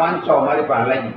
પાંચસો અમારી પાસે લાગી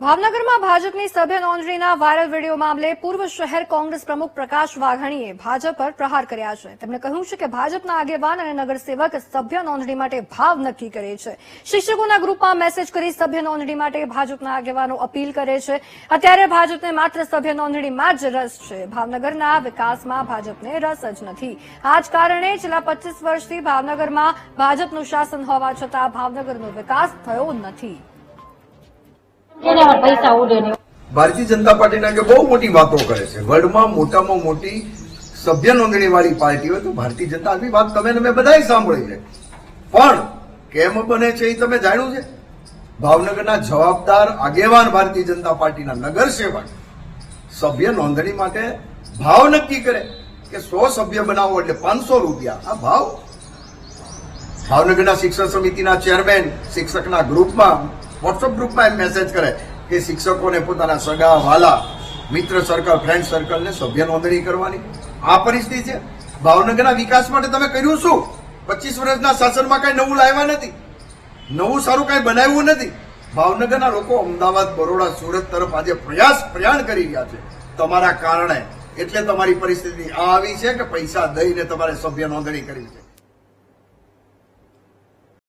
ભાવનગરમાં ભાજપની સભ્ય નોંધણીના વાયરલ વીડિયો મામલે પૂર્વ શહેર કોંગ્રેસ પ્રમુખ પ્રકાશ વાઘાણીએ ભાજપ પર પ્રહાર કર્યા છે. તેમણે કહ્યું છે કે ભાજપના આગેવાન અને નગરસેવક સભ્ય નોંધણી માટે ભાવ નક્કી કરે છે. શિક્ષકોના ગ્રુપમાં મેસેજ કરી સભ્ય નોંધણી માટે ભાજપના આગેવાનો અપીલ કરે છે. અત્યારે ભાજપને માત્ર સભ્ય નોંધણીમાં જ રસ છે. ભાવનગરના વિકાસમાં ભાજપને રસ જ નથી. આ જ કારણે છેલ્લા પચીસ વર્ષથી ભાવનગરમાં ભાજપનું શાસન હોવા છતાં ભાવનગરનો વિકાસ થયો નથી. ભારતીય જનતા પાર્ટીના કે બહુ મોટી વાતો કરે છે. વર્લ્ડમાં મોટામાં મોટી સભ્ય નોંધણી વાળી પાર્ટી હોય તો ભારતીય જનતા આવી વાત તમે મેં બધાય સાંભળી છે. પણ કેમ બને છે એ તમે જાણ્યું છે? ભાવનગરના જવાબદાર, આગેવાન ભારતીય જનતા પાર્ટીના નગરસેવક સભ્ય નોંધણી માટે ભાવ નક્કી કરે કે સો સભ્ય બનાવો એટલે પાંચસો રૂપિયા. આ ભાવ? ભાવનગરના શિક્ષક સમિતિના ચેરમેન, શિક્ષકના ગ્રુપમાં વોટ્સઅપ ગ્રુપમાં એમ મેસેજ કરે કે શિક્ષકોને પોતાના સગા વાલા મિત્ર સર્કલ ફ્રેન્ડ સર્કલને સભ્ય નોંધણી કરવાની. આ પરિસ્થિતિ છે. ભાવનગરના વિકાસ માટે તમે કર્યું શું? પચીસ વર્ષના શાસનમાં કઈ નવું લાવ્યા નથી. નવું સારું કઈ બનાવ્યું નથી. ભાવનગરના લોકો અમદાવાદ, બરોડા, સુરત તરફ આજે પ્રયાસ, પ્રયાણ કરી રહ્યા છે. તમારા કારણે. એટલે તમારી પરિસ્થિતિ આ આવી છે કે પૈસા દઈને તમારે સભ્ય નોંધણી કરી છે.